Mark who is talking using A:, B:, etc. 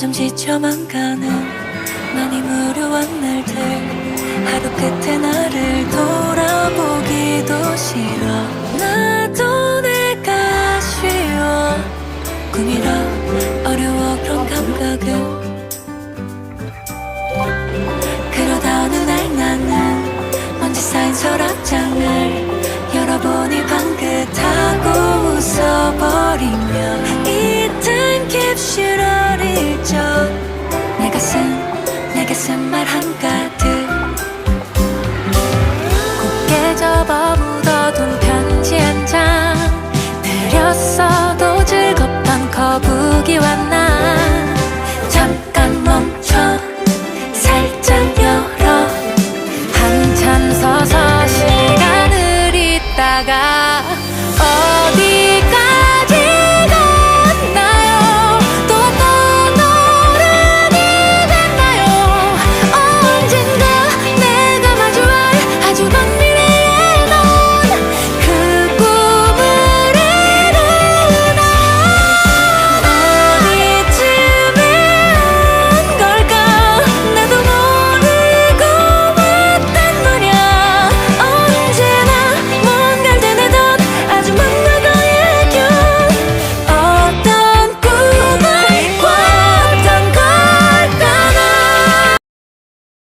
A: 점점 지쳐만 가는 많이 무료한 날. 여기 왔나? 잠깐 멈춰. 살짝 열어. 한참 서서 시간을 있다가